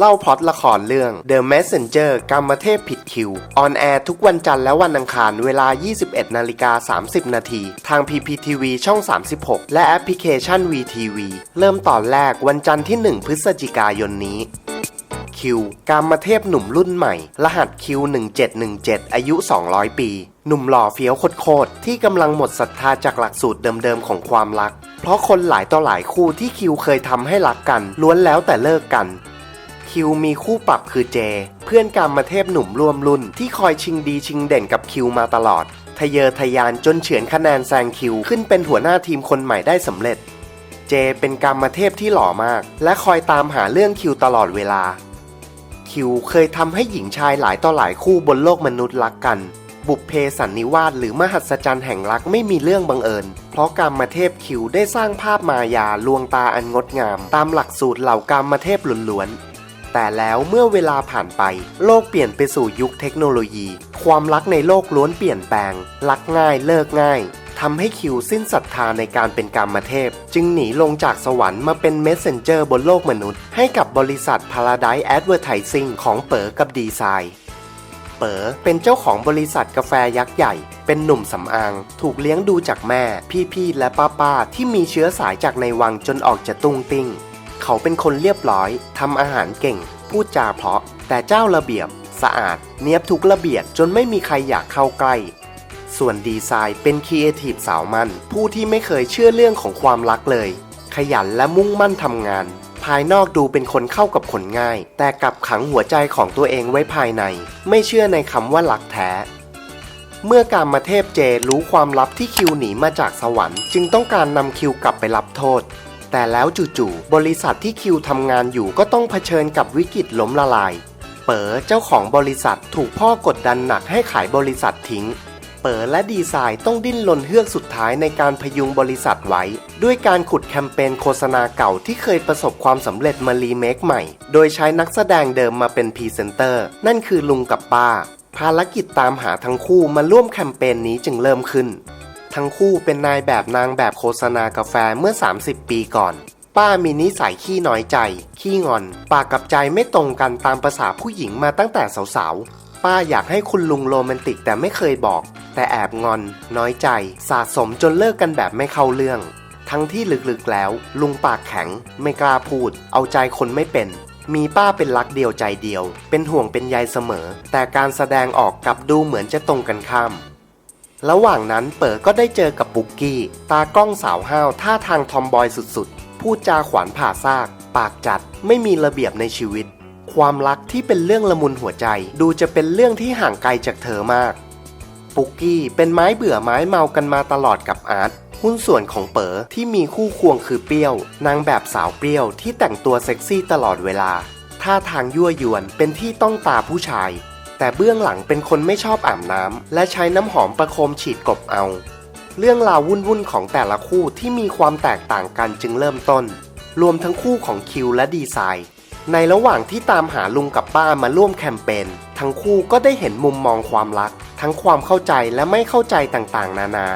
เล่าพล็อตละครเรื่อง The Messenger กรรมเทพผิดคิว ออนแอร์ทุกวันจันทร์และวันอังคารเวลา 21นาฬิกา30 นาทีทาง PPTV ช่อง 36 และแอปพลิเคชัน VTV เริ่มตอนแรกวันจันทร์ที่ 1 พฤศจิกายนนี้คิวกามเทพหนุ่มรุ่นใหม่ รหัสคิว1717 อายุ 200 ปี หนุ่มหล่อเฟี้ยวโคตรที่กำลังหมดศรัทธาจากหลักสูตรเดิมๆของความรัก เพราะคนหลายต่อหลายคู่ที่คิวเคยทำให้รักกัน ล้วนแล้วแต่เลิกกัน คิวมีคู่ปรับคือเจ เพื่อนกามเทพหนุ่มร่วมรุ่น ที่คอยชิงดีชิงเด่นกับคิวมาตลอด ทะเยอทะยานจนเฉือนคะแนนแซงคิว ขึ้นเป็นหัวหน้าทีมคนใหม่ได้สำเร็จ เจเป็นกามเทพที่หล่อมาก และคอยตามหาเรื่องคิวตลอดเวลา คิวเคยทำให้หญิงชายหลายต่อหลายคู่บนโลกมนุษย์รักกันบุพเพสันนิวาสหรือมหัศจรรย์แห่งรักไม่มีเรื่องบังเอิญ เพราะกรรมเทพคิวได้สร้างภาพมายาลวงตาอันงดงาม ตามหลักสูตรเหล่ากรรมเทพล้วนๆ แต่แล้วเมื่อเวลาผ่านไป โลกเปลี่ยนไปสู่ยุคเทคโนโลยี ความรักในโลกล้วนเปลี่ยนแปลง รักง่ายเลิกง่ายทำให้คิวสิ้นศรัทธาในการเป็นกรรมเทพ จึงหนีลงจากสวรรค์มาเป็นเมสเซนเจอร์บนโลกมนุษย์ ให้กับบริษัท Paradise Advertising ของเป๋อกับดีไซน์เป๋อเป็นเจ้าของบริษัทกาแฟยักษ์ใหญ่ เป็นหนุ่มสำอาง ถูกเลี้ยงดูจากแม่ พี่ๆ และป้าๆ ที่มีเชื้อสายจากในวังจนออกจะตุ้งติ้ง เขาเป็นคนเรียบร้อยทำอาหารเก่ง พูดจาเพราะ แต่เจ้าระเบียบ สะอาด เนียบทุกระเบียบจนไม่มีใครอยากเข้าใกล้ ส่วนดีไซน์เป็นครีเอทีฟสาวมัน ผู้ที่ไม่เคยเชื่อเรื่องของความรักเลย ขยันและมุ่งมั่นทำงาน ภายนอกดูเป็นคนเข้ากับคนง่าย แต่กลับขังหัวใจของตัวเองไว้ภายใน ไม่เชื่อในคำว่ารักแท้เมื่อการมาเทพเจรู้ความลับที่คิวหนีมาจากสวรรค์ จึงต้องการนำคิวกลับไปรับโทษ แต่แล้วจู่ๆ บริษัทที่คิวทำงานอยู่ก็ต้องเผชิญกับวิกฤตล้มละลาย เป๋อเจ้าของบริษัทถูกพ่อกดดันหนักให้ขายบริษัททิ้ง เป๋อและดีไซน์ต้องดิ้นรนเฮือกสุดท้ายในการพยุงบริษัทไว้ ด้วยการขุดแคมเปญโฆษณาเก่าที่เคยประสบความสำเร็จมารีเมคใหม่ โดยใช้นักแสดงเดิมมาเป็นพรีเซนเตอร์ นั่นคือลุงกับป้า ภารกิจตามหาทั้งคู่มาร่วมแคมเปญนี้จึงเริ่มขึ้น ทั้งคู่เป็นนายแบบนางแบบโฆษณากาแฟเมื่อ 30 ปีก่อน ป้ามีนิสัยขี้น้อยใจ ขี้งอน ปากกับใจไม่ตรงกันตามภาษาผู้หญิงมาตั้งแต่สาวๆ ป้าอยากให้คุณลุงโรแมนติกแต่ไม่เคยบอก แต่แอบงอน น้อยใจ สะสมจนเลิกกันแบบไม่เข้าเรื่อง ทั้งที่ลึกๆแล้ว ลุงปากแข็ง ไม่กล้าพูด เอาใจคนไม่เป็นมีป้าเป็นรักเดียวใจเดียว เป็นห่วงเป็นใยเสมอ แต่การแสดงออกกลับดูเหมือนจะตรงกันข้าม ระหว่างนั้นเป๋อก็ได้เจอกับปุกกี้ ตากล้องสาวห้าวท่าทางทอมบอยสุดๆ พูดจาขวานผ่าซาก ปากจัดไม่มีระเบียบในชีวิต ความรักที่เป็นเรื่องละมุนหัวใจ ดูจะเป็นเรื่องที่ห่างไกลจากเธอมาก ปุกกี้เป็นไม้เบื่อไม้เมากันมาตลอดกับอาร์ตหุ้นส่วนของเป๋อที่มีคู่ควงคือเปรี้ยวนางแบบสาวเปรี้ยวที่แต่งตัวเซ็กซี่ตลอดเวลาท่าทางยั่วยวนเป็นที่ต้องตาผู้ชาย แต่เบื้องหลังเป็นคนไม่ชอบอาบน้ำและใช้น้ำหอมประโคมฉีดกบเอา เรื่องราววุ่นๆของแต่ละคู่ที่มีความแตกต่างกันจึงเริ่มต้น รวมทั้งคู่ของคิวและดีไซน์ ในระหว่างที่ตามหาลุงกับป้ามาร่วมแคมเปญทั้งคู่ก็ได้เห็นมุมมองความรัก ทั้งความเข้าใจและไม่เข้าใจต่างๆ นานา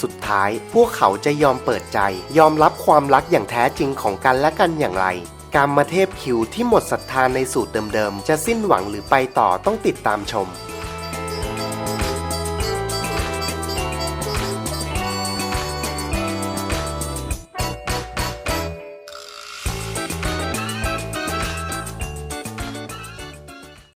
สุดท้ายพวกเขาจะยอมเปิดใจ ยอมรับความรักอย่างแท้จริงของกันและกันอย่างไร การมาเทพคิวที่หมดศรัทธาในสูตรเดิมๆ จะสิ้นหวังหรือไปต่อต้องติดตามชม